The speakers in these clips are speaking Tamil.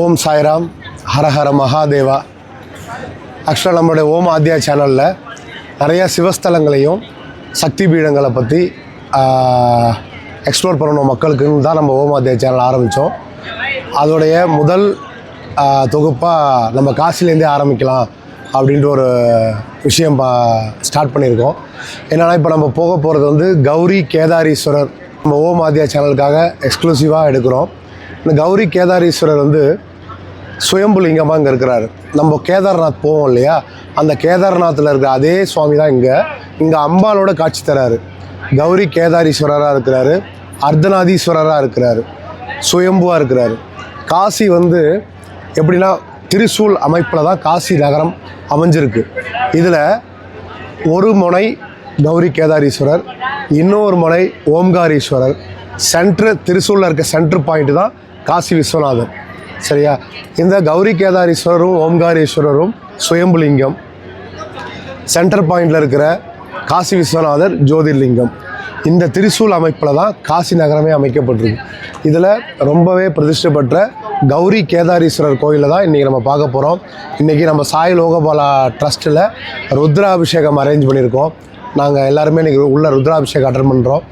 ஓம் சாய்ராம் ஹரஹர மகாதேவா. ஆக்சுவலாக நம்மளுடைய ஓம் ஆத்யா சேனலில் நிறையா சிவஸ்தலங்களையும் சக்தி பீடங்களை பற்றி எக்ஸ்ப்ளோர் பண்ணணும் மக்களுக்குன்னு தான் நம்ம ஓம் ஆத்யா சேனல் ஆரம்பித்தோம் அதோடைய முதல் தொகுப்பாக நம்ம காசிலேருந்தே ஆரம்பிக்கலாம் அப்படின்ற ஒரு விஷயம் பா ஸ்டார்ட் பண்ணியிருக்கோம். என்னென்னா இப்போ நம்ம போக போகிறது வந்து கௌரி கேதாரீஸ்வரர். நம்ம ஓம் ஆத்யா சேனலுக்காக எக்ஸ்க்ளூசிவாக எடுக்கிறோம். இந்த கௌரி கேதாரீஸ்வரர் வந்து சுயம்புலிங்கமாக இங்கே இருக்கிறாரு. நம்ம கேதார்நாத் போவோம் இல்லையா? அந்த கேதார்நாத்தில் இருக்கிற அதே சுவாமி தான் இங்கே. இங்கே அம்பாலோட காட்சி தராரு. கௌரி கேதாரீஸ்வரராக இருக்கிறாரு. அர்த்தநாதீஸ்வரராக இருக்கிறாரு. சுயம்புவாக இருக்கிறாரு. காசி வந்து எப்படின்னா திரிசூல் அமைப்பில் தான் காசி நகரம் அமைஞ்சிருக்கு. இதில் ஒரு முனை கௌரி கேதாரீஸ்வரர் இன்னொரு முனை ஓம்காரீஸ்வரர். சென்ட்ரு திருசூலில் இருக்க சென்ட்ரு பாயிண்ட் தான் காசி விஸ்வநாதர் சரியா? இந்த கௌரி கேதாரீஸ்வரரும் ஓம்காரீஸ்வரரும் சுயம்புலிங்கம். சென்டர் பாயிண்டில் இருக்கிற காசி விஸ்வநாதர் ஜோதிர்லிங்கம். இந்த திரிசூல் அமைப்பில் தான் காசி நகரமே அமைக்கப்பட்டிருக்கு. இதில் ரொம்பவே பிரதிஷ்டை பெற்ற கௌரி கேதாரீஸ்வரர் கோயிலில் தான் இன்றைக்கி நம்ம பார்க்க போகிறோம் இன்றைக்கி நம்ம சாய் லோகபாலா ட்ரஸ்ட்டில் ருத்ராபிஷேகம் அரேஞ்ச் பண்ணியிருக்கோம். நாங்கள் எல்லாருமே இன்றைக்கி உள்ள ருத்ராபிஷேகம் அட்டன் பண்ணுறோம்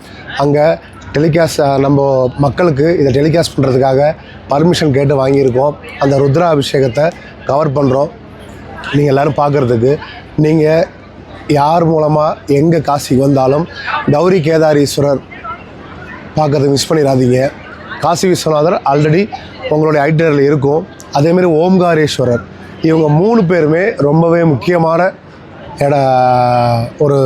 அங்கே டெலிகாஸ்ட் நம்ம மக்களுக்கு இதை டெலிகாஸ்ட் பண்ணுறதுக்காக பர்மிஷன் கேட்டு வாங்கியிருக்கோம். அந்த ருத்ராபிஷேகத்தை கவர் பண்ணுறோம் நீங்கள் எல்லோரும் பார்க்குறதுக்கு. நீங்கள் யார் மூலமாக எங்கே காசிக்கு வந்தாலும் கௌரி கேதாரீஸ்வரர் பார்க்கறதுக்கு மிஸ் பண்ணிடாதீங்க. காசி விஸ்வநாதர் ஆல்ரெடி உங்களுடைய ஐட்டரில் இருக்கும். அதேமாரி ஓம்காரேஸ்வரர். இவங்க மூணு பேருமே ரொம்பவே முக்கியமான இட ஒரு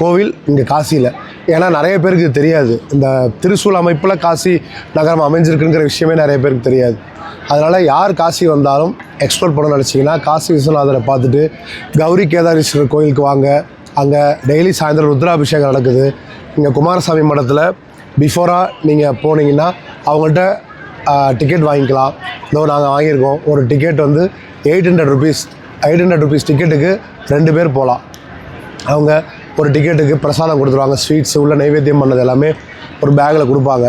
கோவில் இங்கே காசியில். ஏன்னா நிறைய பேருக்கு தெரியாது. இந்த திருசூல் அமைப்பில் காசி நகரம் அமைஞ்சிருக்குங்கிற விஷயமே நிறைய பேருக்கு தெரியாது. அதனால் யார் காசி வந்தாலும் எக்ஸ்ப்ளோர் பண்ண நினச்சிங்கன்னா காசி விஸ்வநாதரை பார்த்துட்டு கௌரி கேதாரீஸ்வரர் கோயிலுக்கு வாங்க. அங்கே டெய்லி சாயந்தரம் ருத்ராபிஷேகம் நடக்குது. இங்கே குமாரசாமி மடத்தில் பிஃபோராக நீங்கள் போனீங்கன்னா அவங்கள்ட்ட டிக்கெட் வாங்கிக்கலாம். இதோ நாங்கள் வாங்கியிருக்கோம். ஒரு டிக்கெட் வந்து eight hundred rupees eight hundred rupees டிக்கெட்டுக்கு ரெண்டு பேர் போகலாம் அவங்க ஒரு டிக்கெட்டுக்கு பிரசாதம் கொடுத்துருவாங்க ஸ்வீட்ஸ் உள்ள நைவேத்தியம் பண்ணது எல்லாமே ஒரு பேக்கில் கொடுப்பாங்க.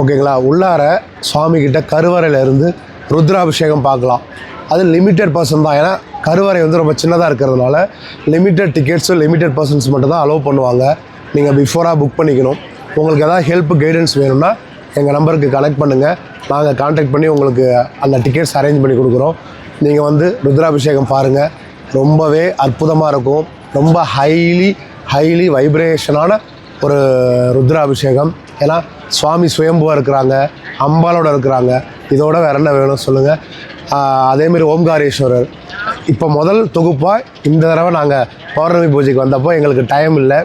ஓகேங்களா உள்ளார சுவாமிகிட்ட கருவறையில இருந்து ருத்ராபிஷேகம் பார்க்கலாம். அது லிமிட்டட் பர்சன் தான். ஏன்னா கருவறை வந்து ரொம்ப சின்னதாக இருக்கிறதுனால லிமிட்டட் டிக்கெட்ஸும் லிமிட்டட் பர்சன்ஸ் மட்டும் தான் அலோவ் பண்ணுவாங்க. நீங்கள் பிஃபோராக புக் பண்ணிக்கணும். உங்களுக்கு எதாவது ஹெல்ப் கைடன்ஸ் வேணும்னா எங்கள் நம்பருக்கு கனெக்ட் பண்ணுங்கள் நாங்கள் காண்டாக்ட் பண்ணி உங்களுக்கு அந்த டிக்கெட்ஸ் அரேஞ்ச் பண்ணி கொடுக்குறோம். நீங்கள் வந்து ருத்ராபிஷேகம் பாருங்கள் ரொம்பவே அற்புதமாக இருக்கும். ரொம்ப ஹைலி ஹைலி வைப்ரேஷனான ஒரு ருத்ராபிஷேகம். ஏன்னா சுவாமி சுயம்புவாக இருக்கிறாங்க அம்பாலோட இருக்கிறாங்க. இதோட வேற என்ன வேணும் சொல்லுங்கள் அதேமாரி ஓம்காரேஸ்வரர். இப்போ முதல் தொகுப்பாக இந்த தடவை நாங்கள் பௌர்ணமி பூஜைக்கு வந்தப்போ எங்களுக்கு டைம் இல்லை.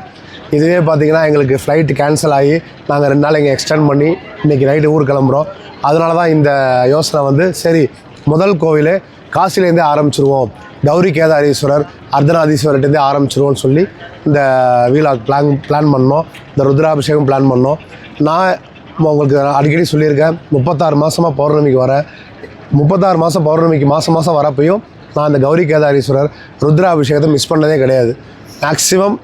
இதுவே பார்த்தீங்கன்னா எங்களுக்கு ஃப்ளைட் கேன்சல் ஆகி நாங்கள் ரெண்டு நாள் இங்கே எக்ஸ்டெண்ட் பண்ணி இன்றைக்கி நைட்டு ஊர் கிளம்புறோம். அதனால தான் இந்த யோசனை வந்து சரி முதல் கோவிலே காசிலேருந்தே ஆரம்பிச்சிருவோம். கௌரி கேதாரீஸ்வரர் அர்த்தநாதீஸ்வரர்கிட்டேருந்தே ஆரம்பிச்சிருவோம்னு சொல்லி இந்த வீலா பிளான் பிளான் பண்ணோம். இந்த ருத்ராபிஷேகம் பிளான் பண்ணோம். நான் உங்களுக்கு அடிக்கடி சொல்லியிருக்கேன் முப்பத்தாறு மாதமாக பௌர்ணமிக்கு வரேன் முப்பத்தாறு மாதம் பௌர்ணமிக்கு மாதம் மாதம் வரப்பையும் நான் அந்த கௌரி கேதாரீஸ்வரர் ருத்ராபிஷேகத்தை மிஸ் பண்ணதே கிடையாது. மேக்ஸிமம்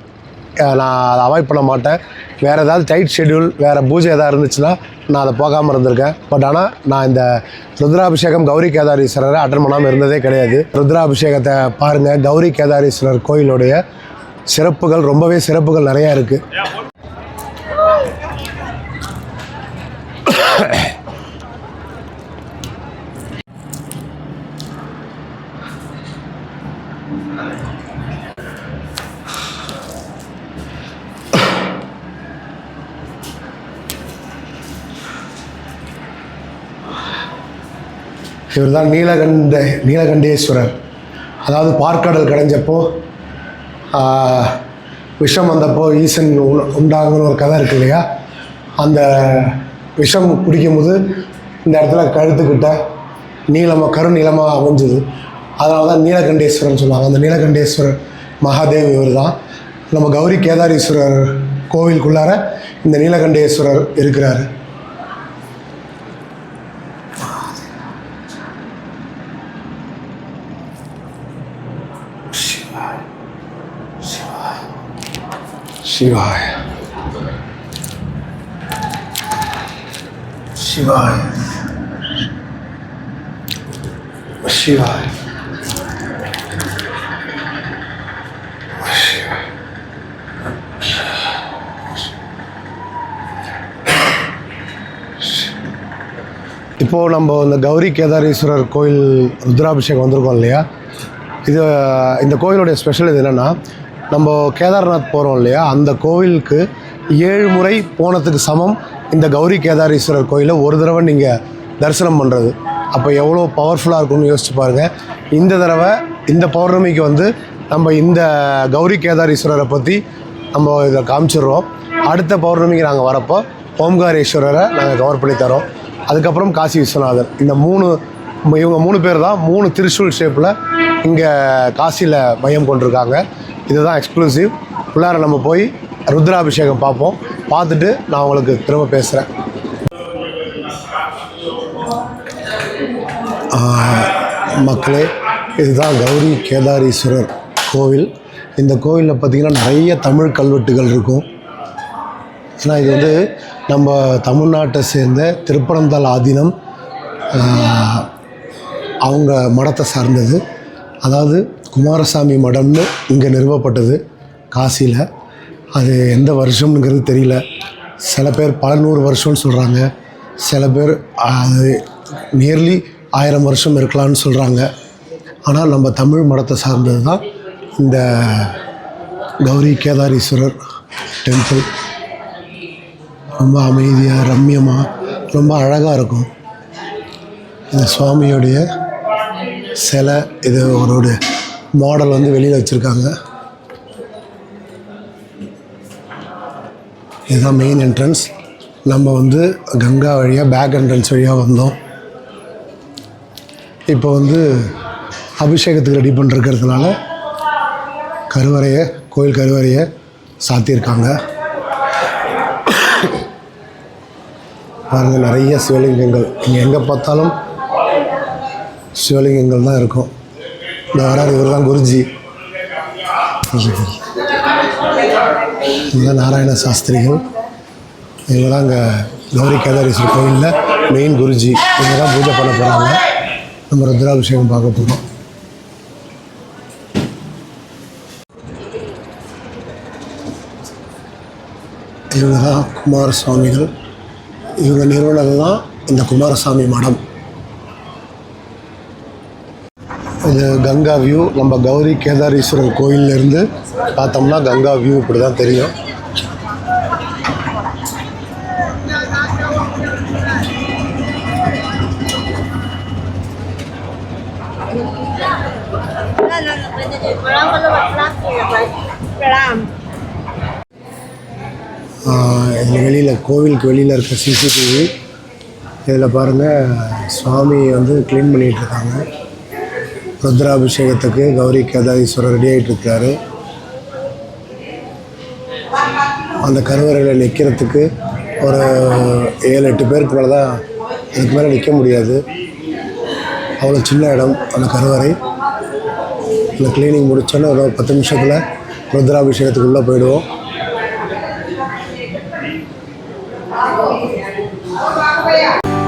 நான் அதை அவாய்ட் பண்ண மாட்டேன். வேறு ஏதாவது டைட் ஷெட்யூல் வேறு பூஜை எதாவது இருந்துச்சுன்னா நான் அதை போகாமல் இருந்திருக்கேன். பட் ஆனால் நான் இந்த ருத்ராபிஷேகம் கௌரி கேதாரீஸ்வரரை அட்டன் பண்ணாமல் இருந்ததே கிடையாது. ருத்ராபிஷேகத்தை பாருங்கள் கௌரி கேதாரீஸ்வரர் கோயிலுடைய சிறப்புகள் ரொம்பவே சிறப்புகள் நிறையா இருக்குது இவர் தான் நீலகண்ட நீலகண்டேஸ்வரர். அதாவது பார்க்கடல் கடைஞ்சப்போ விஷம் வந்தப்போ ஈசன் உண்டாங்கன்னு உண்டாகுன்னு ஒரு கதை இருக்கு இல்லையா? அந்த விஷம் குடிக்கும்போது இந்த இடத்துல கழுத்துக்கிட்ட நீளமாக கருநீளமாக அமைஞ்சுது. அதனால தான் நீலகண்டேஸ்வரன் சொல்லுவாங்க. அந்த நீலகண்டேஸ்வரர் மகாதேவ் இவர் தான் நம்ம கௌரி கேதாரீஸ்வரர் கோவிலுக்குள்ளார இந்த நீலகண்டேஸ்வரர் இருக்கிறாரு. சிவாய சிவாய சிவாய இப்போது நம்ம இந்த கௌரி கேதாரீஸ்வரர் கோயில் ருத்ராபிஷேகம் வந்திருக்கோம் இல்லையா இது இந்த கோயிலுடைய ஸ்பெஷல் இது என்னென்னா நம்ம கேதார்நாத் போகிறோம் இல்லையா? அந்த கோவிலுக்கு ஏழு முறை போனதுக்கு சமம். இந்த கௌரி கேதாரீஸ்வரர் கோயிலை ஒரு தடவை நீங்கள் தரிசனம் பண்ணுறது அப்போ எவ்வளோ பவர்ஃபுல்லாக இருக்கும்னு யோசிச்சு பாருங்கள் இந்த தடவை இந்த பௌர்ணமிக்கு வந்து நம்ம இந்த கௌரி கேதாரீஸ்வரரை பற்றி நம்ம இதை காமிச்சிடுறோம். அடுத்த பௌர்ணமிக்கு நாங்கள் வரப்போ ஓம்காரேஸ்வரரை நாங்கள் கவர் பண்ணி தரோம். அதுக்கப்புறம் காசி விஸ்வநாதர். இந்த மூணு இவங்க மூணு பேர் தான் மூணு திருச்சூல் ஷேப்பில் இங்கே காசியில் மையம் கொண்டிருக்காங்க. இதுதான் எக்ஸ்க்ளூசிவ் உள்ளார நம்ம போய் ருத்ராபிஷேகம் பார்ப்போம். பார்த்துட்டு நான் உங்களுக்கு திரும்ப பேசுகிறேன் மக்களே இதுதான் கௌரி கேதாரீஸ்வரர் கோவில். இந்த கோவிலில் பார்த்திங்கன்னா நிறைய தமிழ் கல்வெட்டுகள் இருக்கும். ஏன்னா இது வந்து நம்ம தமிழ்நாட்டை சேர்ந்த திருப்பனந்தாள் ஆதீனம் அவங்க மடத்தை சார்ந்தது. அதாவது குமாரசாமி மடம்னு இங்கே நிறுவப்பட்டது காசியில். அது எந்த வருஷம்ங்கிறது தெரியல. சில பேர் பல நூறு வருஷம்னு சொல்கிறாங்க சில பேர் அது நியர்லி ஆயிரம் வருஷம் இருக்கலாம்னு சொல்கிறாங்க ஆனால் நம்ம தமிழ் மடத்தை சார்ந்தது தான் இந்த கௌரி கேதாரீஸ்வரர் டெம்பிள் ரொம்ப அமைதியாக ரம்யமாக ரொம்ப அழகாக இருக்கும். இந்த சுவாமியோடைய சிலை இது ஒரு மாடல் வந்து வெளியில் வச்சுருக்காங்க. இதுதான் மெயின் என்ட்ரன்ஸ் நம்ம வந்து கங்கா வழியாக பேக் என்ட்ரன்ஸ் வழியாக வந்தோம். இப்போ வந்து அபிஷேகத்துக்கு ரெடி பண்ணிருக்கிறதுனால கருவறையை கோயில் கருவறையை சாத்தியிருக்காங்க. பாருங்கள் நிறைய சிவலிங்கங்கள். இங்கே எங்கே பார்த்தாலும் சிவலிங்கங்கள் தான் இருக்கும். இந்த இவர் தான் குருஜி. இதுதான் நாராயண சாஸ்திரிகள் இவங்க தான் அங்கே கௌரி கேதாரீஸ்வரர் கோயிலில் மெயின் குருஜி. இவங்க தான் பூஜை பண்ண போகிறாங்க நம்ம ருத்ராபிஷேகம் பார்க்க போகிறோம் இவங்க தான் குமாரசுவாமிகள். இவங்க நிறுவனம் தான் இந்த குமாரசாமி மடம். இது கங்கா வியூ. நம்ம கௌரி கேதாரீஸ்வரர் கோயிலேருந்து பார்த்தோம்னா கங்கா வியூ இப்படி தான் தெரியும் இதில் வெளியில் கோவிலுக்கு வெளியில் இருக்க சிசிடிவி இதில் பாருங்கள் சுவாமி வந்து க்ளீன் பண்ணிகிட்ருக்காங்க ருத்ராபிஷேகத்துக்கு கௌரி கேதாதீஸ்வரர் ரெடி ஆகிட்டு ஆகிட்டுருக்காரு அந்த கருவறையில் நிற்கிறதுக்கு ஒரு ஏழு எட்டு பேருக்கு மேலே தான் அதுக்கு மேலே நிற்க முடியாது. அவ்வளோ சின்ன இடம் அந்த கருவறை. அந்த கிளீனிங் முடித்தோன்னே ஒரு பத்து நிமிஷத்தில் ருத்ராபிஷேகத்துக்கு உள்ளே போயிடுவோம். Oh, my